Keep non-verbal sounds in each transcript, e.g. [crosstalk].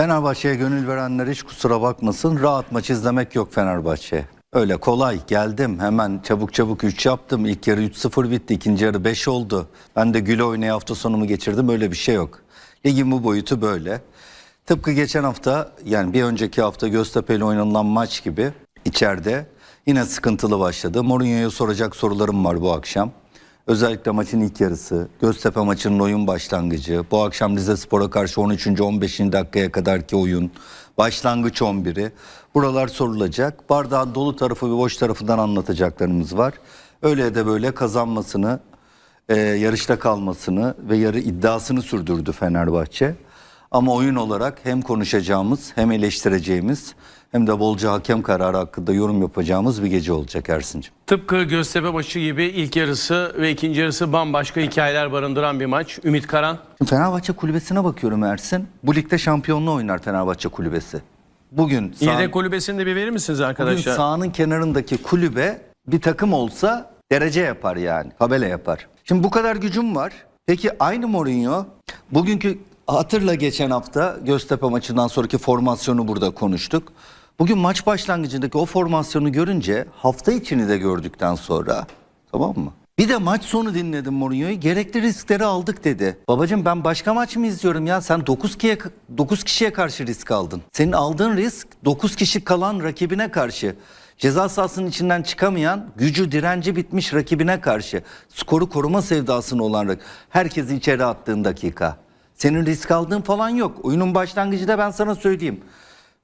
Fenerbahçe'ye gönül verenler hiç kusura bakmasın. Rahat maç izlemek yok Fenerbahçe. Öyle kolay geldim hemen çabuk çabuk 3 yaptım. İlk yarı 3-0 bitti ikinci yarı 5 oldu. Ben de güle oynaya hafta sonumu geçirdim öyle bir şey yok. Ligin bu boyutu böyle. Tıpkı geçen hafta yani bir önceki hafta Göztepe ile oynanılan maç gibi içeride yine sıkıntılı başladı. Mourinho'ya soracak sorularım var bu akşam. Özellikle maçın ilk yarısı, Göztepe maçının oyun başlangıcı, bu akşam Rize Spor'a karşı 13. 15. dakikaya kadarki oyun, başlangıç 11'i. Buralar sorulacak. Bardağın dolu tarafı ve boş tarafından anlatacaklarımız var. Öyle da böyle kazanmasını, e, yarışta kalmasını ve yarı iddiasını sürdürdü Fenerbahçe. Ama oyun olarak hem konuşacağımız hem eleştireceğimiz hem de bolca hakem kararı hakkında yorum yapacağımız bir gece olacak Ersin'cim. Tıpkı Göztepe maçı gibi ilk yarısı ve ikinci yarısı bambaşka hikayeler barındıran bir maç. Ümit Karan. Fenerbahçe kulübesine bakıyorum Ersin. Bu ligde şampiyonluğu oynar Fenerbahçe kulübesi. Bugün sağ- Yedek kulübesini de bir verir misiniz bugün arkadaşlar? sahanın kenarındaki kulübe bir takım olsa derece yapar yani. Tabela yapar. Şimdi bu kadar gücüm var. Peki aynı Mourinho bugünkü hatırla geçen hafta Göztepe maçından sonraki formasyonu burada konuştuk. Bugün maç başlangıcındaki o formasyonu görünce hafta içini de gördükten sonra tamam mı? Bir de maç sonu dinledim Mourinho'yu. Gerekli riskleri aldık dedi. Babacım ben başka maç mı izliyorum ya? Sen 9 kişiye, 9 kişiye karşı risk aldın. Senin aldığın risk 9 kişi kalan rakibine karşı. Ceza sahasının içinden çıkamayan, gücü direnci bitmiş rakibine karşı. Skoru koruma sevdasını olan herkesi içeri attığın dakika. Senin risk aldığın falan yok. Oyunun başlangıcı da ben sana söyleyeyim.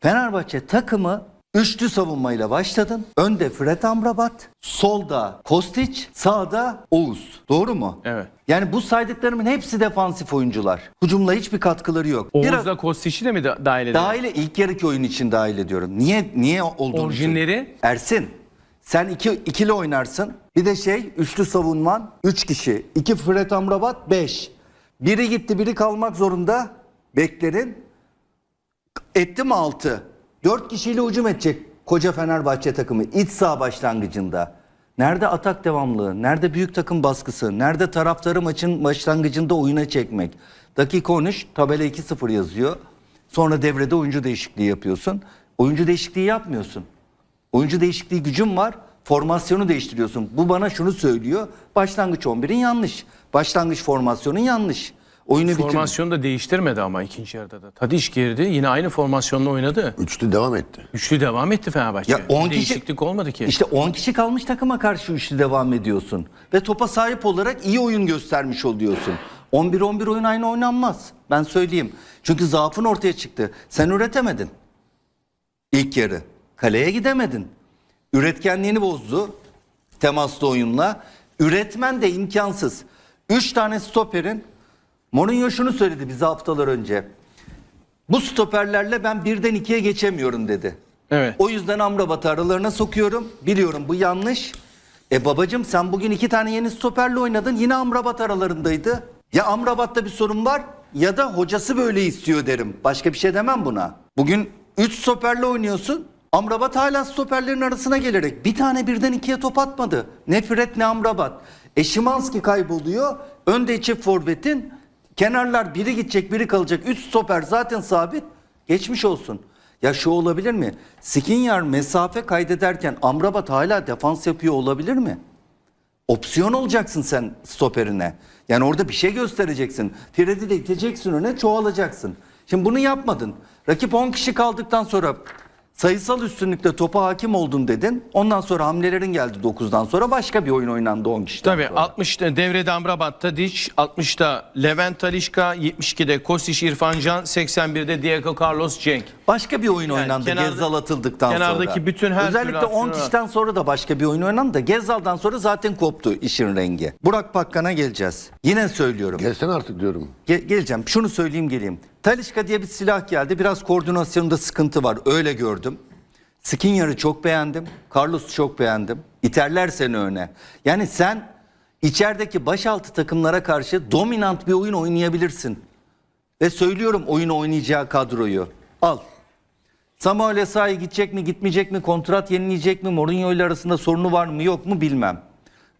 Fenerbahçe takımı üçlü savunmayla başladın. Önde Fred Amrabat, solda Kostić, sağda Oğuz. Doğru mu? Evet. Yani bu saydıklarımın hepsi defansif oyuncular. Hücumla hiçbir katkıları yok. Oğuz'la Kostiç'i de mi da- dahil edelim? dahil ilk yarıki oyun için dahil ediyorum. Niye niye olduğunu Orijinleri? söyleyeyim. Ersin sen iki, ikili oynarsın. Bir de şey üçlü savunman. Üç kişi. iki Fred Amrabat beş. Biri gitti biri kalmak zorunda. Beklerin. Etti mi altı? Dört kişiyle hücum edecek koca Fenerbahçe takımı iç saha başlangıcında. Nerede atak devamlılığı? Nerede büyük takım baskısı? Nerede taraftarı maçın başlangıcında oyuna çekmek? Dakika 13 tabela 2-0 yazıyor. Sonra devrede oyuncu değişikliği yapıyorsun. Oyuncu değişikliği yapmıyorsun. Oyuncu değişikliği gücün var. Formasyonu değiştiriyorsun. Bu bana şunu söylüyor. Başlangıç 11'in yanlış. Başlangıç formasyonun yanlış. Oyunu. Formasyonu da değiştirmedi ama ikinci yarıda da. Tadiş girdi yine aynı formasyonla oynadı. Üçlü devam etti. Üçlü devam etti Fenerbahçe. Ya 10 Bir kişi- değişiklik olmadı ki. İşte 10 kişi kalmış takıma karşı üçlü devam ediyorsun. Ve topa sahip olarak iyi oyun göstermiş oluyorsun. 11-11 oyun aynı oynanmaz. Ben söyleyeyim. Çünkü zaafın ortaya çıktı. Sen üretemedin. İlk yarı. Kaleye gidemedin. Üretkenliğini bozdu. Temaslı oyunla. Üretmen de imkansız. 3 tane stoperin Mourinho şunu söyledi bize haftalar önce. Bu stoperlerle ben birden ikiye geçemiyorum dedi. Evet. O yüzden Amrabat'ı aralarına sokuyorum. Biliyorum bu yanlış. E babacım sen bugün iki tane yeni stoperle oynadın. Yine Amrabat aralarındaydı. Ya Amrabat'ta bir sorun var ya da hocası böyle istiyor derim. Başka bir şey demem buna. Bugün 3 stoperle oynuyorsun. Amrabat hala stoperlerin arasına gelerek bir tane birden ikiye top atmadı. Ne Fred ne Amrabat. E Şimanski kayboluyor. Önde çift forvetin. Kenarlar biri gidecek biri kalacak. 3 stoper zaten sabit. Geçmiş olsun. Ya şu olabilir mi? Skriniar mesafe kaydederken Amrabat hala defans yapıyor olabilir mi? Opsiyon olacaksın sen stoperine. Yani orada bir şey göstereceksin. Fred'i de iteceksin öne çoğalacaksın. Şimdi bunu yapmadın. Rakip 10 kişi kaldıktan sonra sayısal üstünlükle topa hakim oldun dedin. Ondan sonra hamlelerin geldi 9'dan sonra başka bir oyun oynandı 10 kişiden Tabii sonra. 60'ta devrede Amrabat Tadiç, 60'ta Levent Talişka, 72'de Kostiç İrfan Can, 81'de Diego Carlos Cenk. Başka bir oyun Yani oynandı kenarda- Gezzal atıldıktan kenardaki sonra. bütün her Özellikle türlü 10 aksiyona- kişiden sonra da başka bir oyun oynandı da Gezzal'dan sonra zaten koptu işin rengi. Burak Bakkan'a geleceğiz. Yine söylüyorum. Gelsen artık diyorum. Ge- geleceğim. Şunu söyleyeyim geleyim. Talişka diye bir silah geldi. Biraz koordinasyonda sıkıntı var. Öyle gördüm. Skriniar'ı çok beğendim. Carlos'u çok beğendim. İterler seni öne. Yani sen içerideki başaltı takımlara karşı dominant bir oyun oynayabilirsin. Ve söylüyorum oyunu oynayacağı kadroyu. Al. Samuel Esayi gidecek mi gitmeyecek mi kontrat yenileyecek mi Mourinho ile arasında sorunu var mı yok mu bilmem.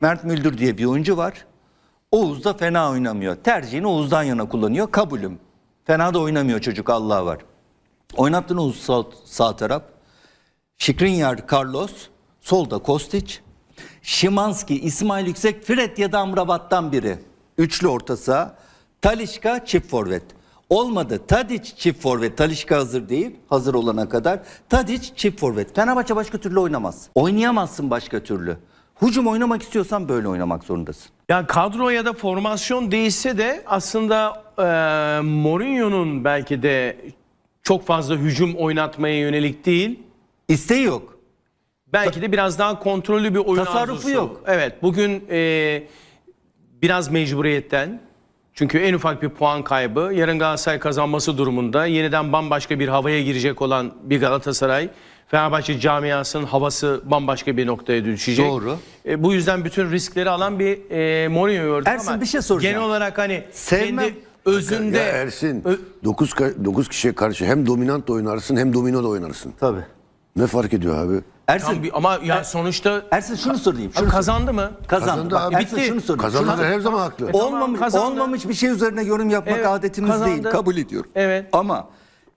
Mert Müldür diye bir oyuncu var. Oğuz da fena oynamıyor. Tercihini Oğuz'dan yana kullanıyor. Kabulüm. Fena da oynamıyor çocuk Allah var. Oynattın Oğuz sağ, sağ taraf. Şikrinyar Carlos. Solda Kostic. Şimanski, İsmail Yüksek, Fred ya da Amrabat'tan biri. Üçlü orta saha. Talişka çift forvet. Olmadı. Tadic çift forvet. Talişka hazır değil. Hazır olana kadar. Tadic çift forvet. Fenerbahçe başka türlü oynamaz. Oynayamazsın başka türlü. Hücum oynamak istiyorsan böyle oynamak zorundasın. Ya kadro ya da formasyon değişse de aslında e, Mourinho'nun belki de çok fazla hücum oynatmaya yönelik değil. İsteği yok. Belki de biraz daha kontrollü bir oyun Tasarrufu arzusu. yok. Evet bugün e, biraz mecburiyetten çünkü en ufak bir puan kaybı yarın Galatasaray kazanması durumunda yeniden bambaşka bir havaya girecek olan bir Galatasaray Fenerbahçe camiasının havası bambaşka bir noktaya düşecek. Doğru. E, bu yüzden bütün riskleri alan bir e, Mourinho gördük Ersin, ama bir şey soracağım. genel olarak hani Sevmem. kendi özünde Ya Ersin Ö- 9 9 kişiye karşı hem dominant da oynarsın hem domino da oynarsın. Tabii. Ne fark ediyor abi? Ersin, Tam bir- ama ya sonuçta Ersin şunu sorayım. Şunu kazandı mı? Kazandı. Kazandı Bak, abi. Ersin Bitti. şunu sorayım. Kazananlar Şunu- her zaman haklı. tamam, olmamış, kazandı. olmamış bir şey üzerine yorum yapmak Evet, adetimiz kazandı. değil. Kabul ediyorum. Evet. Ama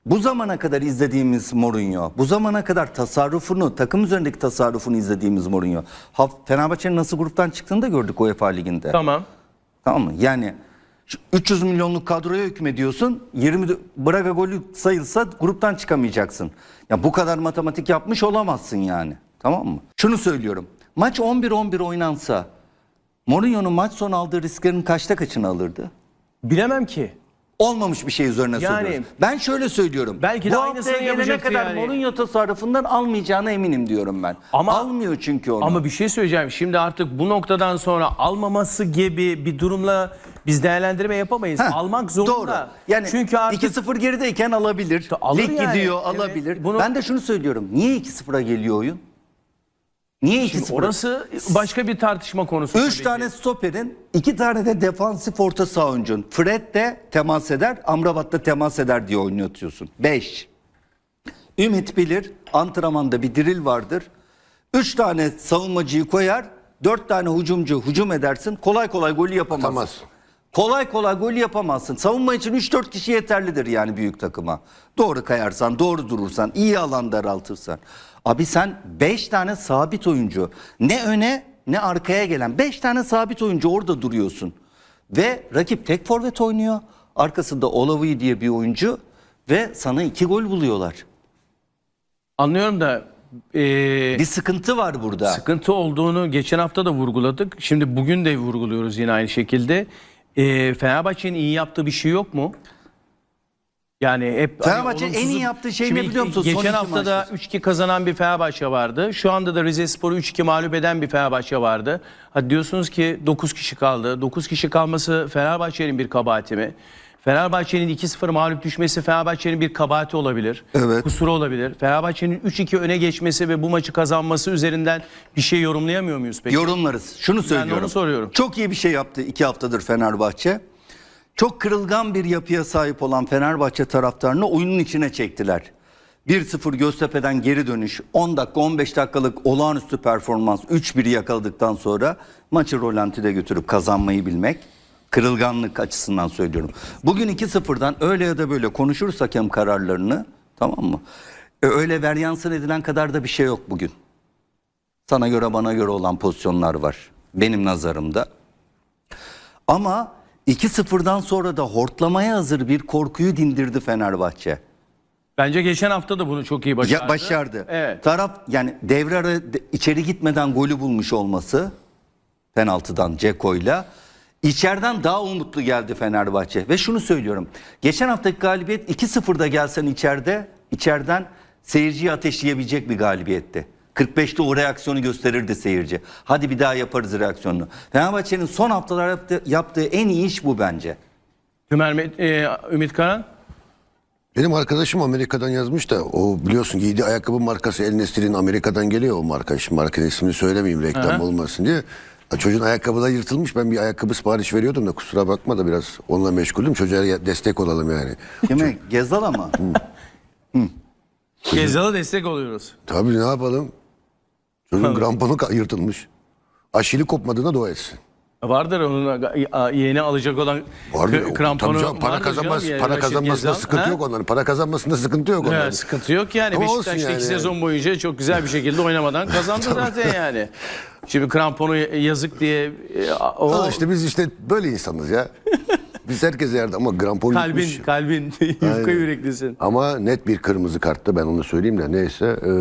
bu zamana kadar izlediğimiz Mourinho, bu zamana kadar tasarrufunu, takım üzerindeki tasarrufunu izlediğimiz Mourinho. Fenerbahçe'nin nasıl gruptan çıktığını da gördük UEFA Ligi'nde. Tamam. Tamam mı? Yani şu 300 milyonluk kadroya hükmediyorsun. 20 de- Braga golü sayılsa gruptan çıkamayacaksın. Ya bu kadar matematik yapmış olamazsın yani. Tamam mı? Şunu söylüyorum. Maç 11-11 oynansa Mourinho'nun maç sonu aldığı risklerin kaçta kaçını alırdı? Bilemem ki. Olmamış bir şey üzerine Yani- soruyoruz. Ben şöyle söylüyorum. Belki de bu aynısını haftaya gelene kadar yani. Mourinho tasarrufundan almayacağına eminim diyorum ben. Ama- Almıyor çünkü onu. Ama bir şey söyleyeceğim. Şimdi artık bu noktadan sonra almaması gibi bir durumla biz değerlendirme yapamayız. Heh, Almak zorunda. Doğru. Yani Çünkü artık 2-0 gerideyken alabilir. Alır Lig yani. gidiyor Evet. alabilir. Bunu- Ben de şunu söylüyorum. Niye 2-0'a geliyor oyun? Niye 2-0? orası başka bir tartışma konusu. 3 tabii tane stoperin, 2 tane de defansif orta saha oyuncun. Fred de temas eder, Amrabat da temas eder diye oynatıyorsun. 5. Ümit bilir, antrenmanda bir diril vardır. 3 tane savunmacıyı koyar, 4 tane hücumcu hücum edersin. Kolay kolay golü yapamazsın. Atamaz. Kolay kolay golü yapamazsın. Savunma için 3-4 kişi yeterlidir yani büyük takıma. Doğru kayarsan, doğru durursan, iyi alan daraltırsan. Abi sen 5 tane sabit oyuncu, ne öne ne arkaya gelen 5 tane sabit oyuncu orada duruyorsun. Ve rakip tek forvet oynuyor. Arkasında Olavi diye bir oyuncu ve sana 2 gol buluyorlar. Anlıyorum da e, Bir sıkıntı var burada. sıkıntı olduğunu geçen hafta da vurguladık. Şimdi bugün de vurguluyoruz yine aynı şekilde. E, Fenerbahçe'nin iyi yaptığı bir şey yok mu? Yani hep hani Fenerbahçe'nin en iyi olumsuzluk- yaptığı şey Şimdi ne biliyor musun? Son Geçen iki hafta da maçta. 3-2 kazanan bir Fenerbahçe vardı. Şu anda da Rize Spor'u 3-2 mağlup eden bir Fenerbahçe vardı. Hadi diyorsunuz ki 9 kişi kaldı. 9 kişi kalması Fenerbahçe'nin bir kabahati mi? Fenerbahçe'nin 2-0 mağlup düşmesi Fenerbahçe'nin bir kabahati olabilir. Evet. Kusuru olabilir. Fenerbahçe'nin 3-2 öne geçmesi ve bu maçı kazanması üzerinden bir şey yorumlayamıyor muyuz peki? Yorumlarız. Şunu söylüyorum. onu soruyorum. Çok iyi bir şey yaptı iki haftadır Fenerbahçe. Çok kırılgan bir yapıya sahip olan Fenerbahçe taraftarını oyunun içine çektiler. 1-0 Göztepe'den geri dönüş, 10 dakika 15 dakikalık olağanüstü performans 3-1'i yakaladıktan sonra maçı rolantide götürüp kazanmayı bilmek. Kırılganlık açısından söylüyorum. Bugün 2-0'dan öyle ya da böyle konuşuruz hakem kararlarını tamam mı? E, öyle veryansın edilen kadar da bir şey yok bugün. Sana göre bana göre olan pozisyonlar var. Benim nazarımda. Ama 2-0'dan sonra da hortlamaya hazır bir korkuyu dindirdi Fenerbahçe. Bence geçen hafta da bunu çok iyi başardı. Ya başardı. Evet. Taraf yani devre ara içeri gitmeden golü bulmuş olması penaltıdan Ceko'yla içeriden daha umutlu geldi Fenerbahçe. Ve şunu söylüyorum. Geçen haftaki galibiyet 2-0'da gelsen içeride içeriden seyirciyi ateşleyebilecek bir galibiyetti. 45'te o reaksiyonu gösterirdi seyirci. Hadi bir daha yaparız reaksiyonunu. Fenerbahçe'nin son haftalar yaptığı, yaptığı en iyi iş bu bence. Met- e, Ümit Karan. Benim arkadaşım Amerika'dan yazmış da o biliyorsun giydiği ayakkabı markası El Nestir'in Amerika'dan geliyor o marka. Şimdi markanın ismini söylemeyeyim reklam Aha. olmasın diye. Çocuğun ayakkabıda yırtılmış. Ben bir ayakkabı sipariş veriyordum da kusura bakma da biraz onunla meşgulüm. Çocuğa destek olalım yani. Kime? Gezal ama. Gezzal'a destek oluyoruz. Tabii ne yapalım? Çocuğun kramponu yırtılmış. Aşili kopmadığına dua etsin. Vardır onun yeni alacak olan Var k- mı? kramponu. Tabii canım, para vardır kazanmaz, canım para kazanmasında sıkıntı Ha? yok onların. Para kazanmasında sıkıntı yok onların. Ya, sıkıntı yok yani. Ama olsun Beşiktaş'ta yani sezon boyunca çok güzel bir şekilde oynamadan [laughs] kazandı zaten yani. Şimdi kramponu yazık diye e, o Ama işte biz işte böyle insanız ya. [laughs] Biz herkese yardım ama grampon kalbin yutmuş. kalbin [laughs] yufka yüreklisin. Ama net bir kırmızı karttı ben onu söyleyeyim de neyse. E,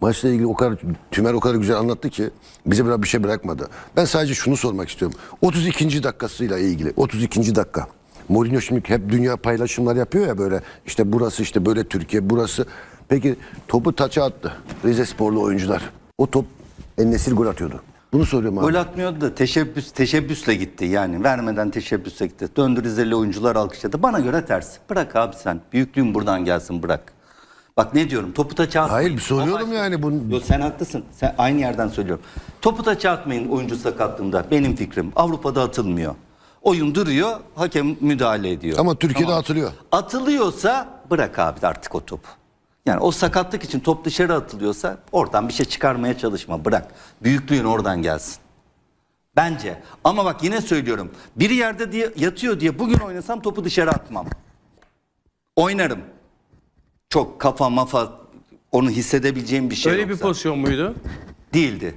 maçla ilgili o kadar Tümer o kadar güzel anlattı ki bize biraz bir şey bırakmadı. Ben sadece şunu sormak istiyorum. 32. dakikasıyla ilgili 32. dakika. Mourinho şimdi hep dünya paylaşımlar yapıyor ya böyle işte burası işte böyle Türkiye burası. Peki topu taça attı Rize sporlu oyuncular. O top Ennesir gol atıyordu. Bunu soruyorum abi. Gol atmıyordu da teşebbüs teşebbüsle gitti yani. Vermeden teşebbüsle gitti. Döndü Rizeli oyuncular alkışladı. Bana göre ters. Bırak abi sen. Büyüklüğün buradan gelsin bırak. Bak ne diyorum topu taça atmayın. Hayır, soruyorum yani bunu- Yo, sen haklısın. Sen aynı yerden söylüyorum. Topu taça atmayın oyuncu sakatlığında. Benim fikrim. Avrupa'da atılmıyor. Oyun duruyor. Hakem müdahale ediyor. Ama Türkiye'de atılıyor. Atılıyorsa bırak abi artık o topu. Yani o sakatlık için top dışarı atılıyorsa oradan bir şey çıkarmaya çalışma. Bırak. Büyüklüğün oradan gelsin. Bence. Ama bak yine söylüyorum. Biri yerde diye yatıyor diye bugün oynasam topu dışarı atmam. Oynarım. Çok kafa mafa onu hissedebileceğim bir şey Öyle bir yoksa. pozisyon muydu? Değildi.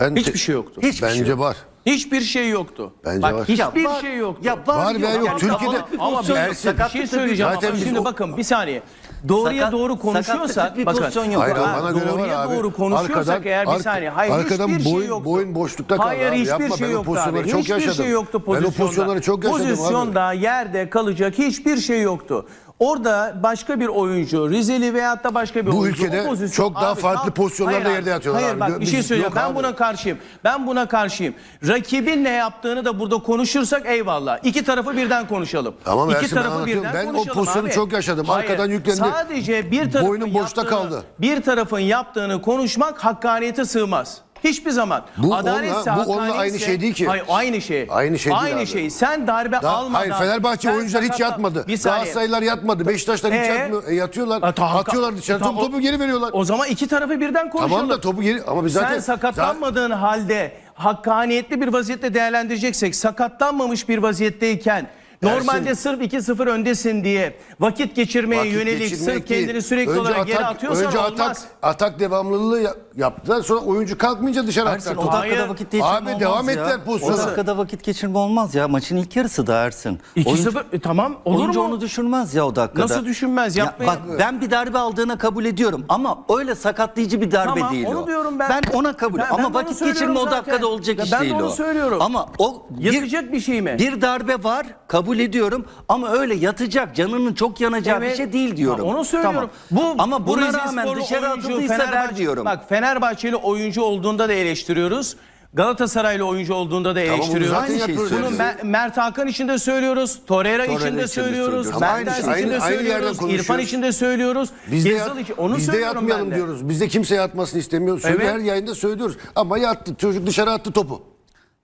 Ben te- Hiçbir şey yoktu. Hiçbir Bence şey yok. var. Hiçbir şey yoktu. Bence Bak, var. Hiçbir Ya var- şey yoktu. Ya var, Var veya yok. Yani Türkiye'de- kafalık bir Ama pozisyon bir, yok. bir şey söyleyeceğim. Zaten ama biz şimdi o- bakın bir saniye. Doğruya Sakat- doğru konuşuyorsak sakatlık bir bakın. pozisyon yok. Hayır bana göre doğruya var abi. doğru konuşuyorsak Arkadan- eğer bir arka- saniye. Hayır arkadan hiçbir boyun- şey yoktu. boyun boşlukta kaldı Hayır abi. hiçbir Yapma, şey ben o yoktu pozisyonları abi. çok hiçbir yaşadım. şey yoktu Ben o pozisyonda. pozisyonları çok yaşadım abi. Pozisyonda yerde kalacak hiçbir şey yoktu. Orada başka bir oyuncu, Rizeli veyahut da başka bir Bu oyuncu. ülkede o pozisyon- çok daha farklı tam- pozisyonlarda Hayır yerde yatıyorlar Hayır abi. bak bir Biz- şey söyleyeceğim. yok Ben abi. buna karşıyım. Ben buna karşıyım. Rakibin ne yaptığını da burada konuşursak eyvallah. İki tarafı birden konuşalım. Tamam, İki Ersin, ben tarafı anlatıyorum. birden Ben o konuşalım pozisyonu abi. çok yaşadım. Arkadan yüklendi. Sadece bir tarafın Boynum boşta yaptığını- kaldı. Bir tarafın yaptığını konuşmak hakkaniyete sığmaz. Hiçbir zaman. Bu Adaletse, onunla- bu onunla aynı şey değil ki. Hayır aynı şey. Aynı şey değil Aynı abi. şey. Sen darbe Daha- almadan. hayır Fenerbahçe sen oyuncular hiç yatmadı. Bir saniye. Galatasaraylılar yatmadı. Beşiktaşlar hiç Ee? yatmıyor. E, yatıyorlar. Ha, tamam, Atıyorlar dışarı. tamam, Topu, topu geri veriyorlar. O zaman iki tarafı birden konuşalım. Tamam da topu geri ama biz zaten Sen sakatlanmadığın halde hakkaniyetli bir vaziyette değerlendireceksek sakatlanmamış bir vaziyetteyken normalde sırf 2-0 öndesin diye vakit geçirmeye Vakit yönelik geçirmek sırf değil. kendini sürekli Önce olarak atak- atıyorsan önce olmaz. atak, atak devamlılığı ya- yaptılar. Sonra oyuncu kalkmayınca dışarı Ersin attılar. o dakikada vakit geçirme Abi, olmaz devam ya. ettiler pozisyona. O dakikada vakit geçirme olmaz ya. Maçın ilk yarısı da Ersin. 2-0 e, tamam olur Oyuncu mu? onu düşünmez ya o dakikada. Nasıl düşünmez? Ya Yapmayın. bak ben bir darbe aldığına kabul ediyorum ama öyle sakatlayıcı bir darbe Tamam, değil onu o. diyorum ben. Ben ona kabul Ben- ben de ama onu vakit söylüyorum geçirme o zaten. dakikada olacak Ya iş ben de değil onu o. söylüyorum. Ama o Yatacak bir şey mi? Bir darbe var kabul ediyorum ama öyle yatacak canının çok yanacağı bir Evet. şey değil diyorum. Onu söylüyorum. Tamam. Bu ama bu buna Rize rağmen dışarı oyuncu atıldıysa ver Fenerbahçe- diyorum. Bak Fenerbahçeli oyuncu olduğunda da eleştiriyoruz. Galatasaraylı oyuncu olduğunda da bunu eleştiriyoruz. zaten Aynı şeyi yapıyoruz Bunu. Mer- Mert Hakan için de söylüyoruz. Torreira Torreira için için de de söylüyoruz. söylüyoruz. Ama aynı Mertens şey, için de aynı- aynı yerden söylüyoruz. konuşuyoruz. İrfan için de söylüyoruz. Biz de, Gezal yat- için. Onu biz de söylüyorum yatmayalım ben de. diyoruz. Biz de kimse yatmasını istemiyoruz. Söyle Evet. her yayında söylüyoruz. Ama yattı. Çocuk dışarı attı topu.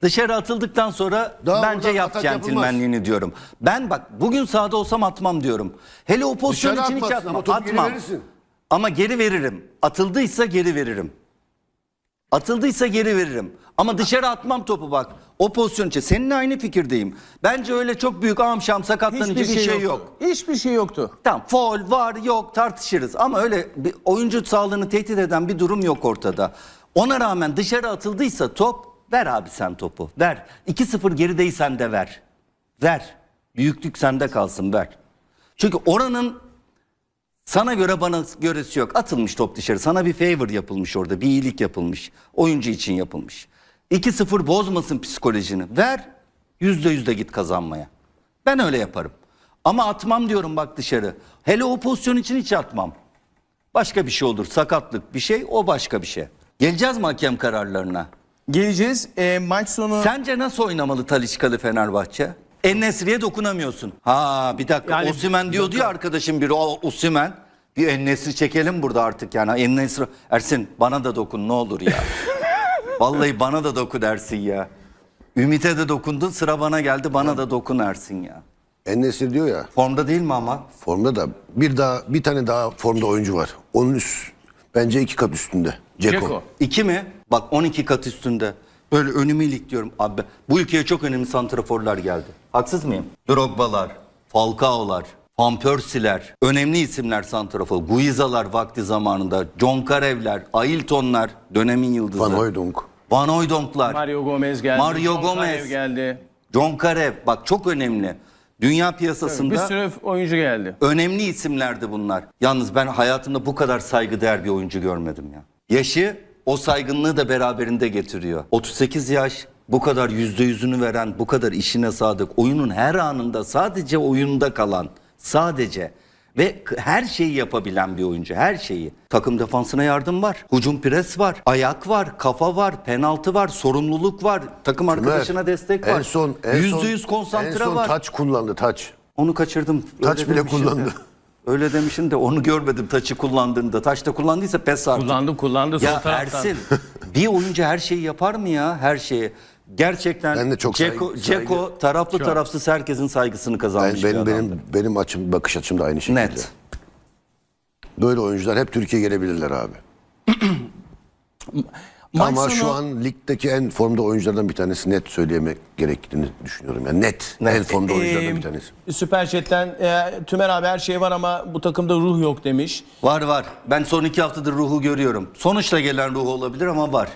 Dışarı atıldıktan sonra Daha bence oradan yap atak centilmenliğini diyorum. Ben bak bugün sahada olsam atmam diyorum. Hele o pozisyon Dışarı için hiç atmazsın atmam. ama topu geri atmam. verirsin. Ama geri veririm. Atıldıysa geri veririm. Atıldıysa geri veririm. Ama dışarı atmam topu bak. O pozisyon için. Seninle aynı fikirdeyim. Bence öyle çok büyük amşam sakatlanıcı Hiçbir bir şey, şey, yok. Hiçbir şey yoktu. Tamam foul var yok tartışırız ama öyle bir oyuncu sağlığını tehdit eden bir durum yok ortada. Ona rağmen dışarı atıldıysa top ver abi sen topu ver. 2-0 gerideysen de ver. Ver. Büyüklük sende kalsın ver. Çünkü oranın sana göre bana göresi yok. Atılmış top dışarı. Sana bir favor yapılmış orada. Bir iyilik yapılmış. Oyuncu için yapılmış. 2-0 bozmasın psikolojini. Ver. Yüzde yüzde git kazanmaya. Ben öyle yaparım. Ama atmam diyorum bak dışarı. Hele o pozisyon için hiç atmam. Başka bir şey olur. Sakatlık bir şey o başka bir şey. Geleceğiz mi hakem kararlarına? Geleceğiz. E, maç sonu Sence nasıl oynamalı Talişkalı Fenerbahçe? Ennesri'ye dokunamıyorsun. Ha bir dakika Yani- Osimhen diyordu ya arkadaşım biri o Osimhen. Bir Ennesri çekelim burada artık yani. Ennesri Ersin bana da dokun ne olur ya. [laughs] Vallahi bana da dokun Ersin ya. Ümit'e de dokundun sıra bana geldi bana da dokun Ersin ya. Ennesir diyor ya Formda değil mi ama? formda da bir daha bir tane daha formda oyuncu var. Onun üst bence iki kat üstünde. Ceko. Ceko. İki mi? Bak 12 kat üstünde. Böyle önümü ilikliyorum. Abi bu ülkeye çok önemli santraforlar geldi. Haksız mıyım? Drogba'lar, Falcao'lar, Van Persie'ler, önemli isimler santrafor. Guiza'lar vakti zamanında, John Karev'ler, Ailton'lar, dönemin yıldızı. Van Hooijdonk. Van Hooijdonk'lar, Mario Gomez geldi. Mario John Gomez. Karev geldi. John Karev. Bak çok önemli. Dünya piyasasında Bir sürü oyuncu geldi. önemli isimlerdi bunlar. Yalnız ben hayatımda bu kadar saygıdeğer bir oyuncu görmedim ya. Yaşı o saygınlığı da beraberinde getiriyor. 38 yaş bu kadar yüzde yüzünü veren, bu kadar işine sadık, oyunun her anında sadece oyunda kalan, sadece ve her şeyi yapabilen bir oyuncu, her şeyi. Takım defansına yardım var, hücum pres var, ayak var, kafa var, penaltı var, sorumluluk var, takım arkadaşına Ömer, destek var. En son, en Yüzde son- yüz konsantre en son var. taç kullandı taç. Onu kaçırdım. Taç bile demişim de. [laughs] Öyle demişim de onu görmedim taçı kullandığında. Taçta kullandıysa pes artık. Kullandı kullandı sol ya taraftan. Ersin bir oyuncu her şeyi yapar mı ya her şeyi? Gerçekten Ben de çok Ceko, saygı- Ceko taraflı tarafsız herkesin saygısını Ben, kazanmış bir benim, adamdı. benim, benim açım, bakış açım da aynı şekilde. Net. Böyle oyuncular hep Türkiye'ye gelebilirler abi. [clears throat] Maç Ama sonu- şu an ligdeki en formda oyunculardan bir tanesi net söyleyemek gerektiğini düşünüyorum. Yani net, Net. en formda oyunculardan Ee, bir tanesi. Süper Chat'ten e, Tümer abi her şey var ama bu takımda ruh yok demiş. Var var. Ben son iki haftadır ruhu görüyorum. Sonuçla gelen ruhu olabilir ama var.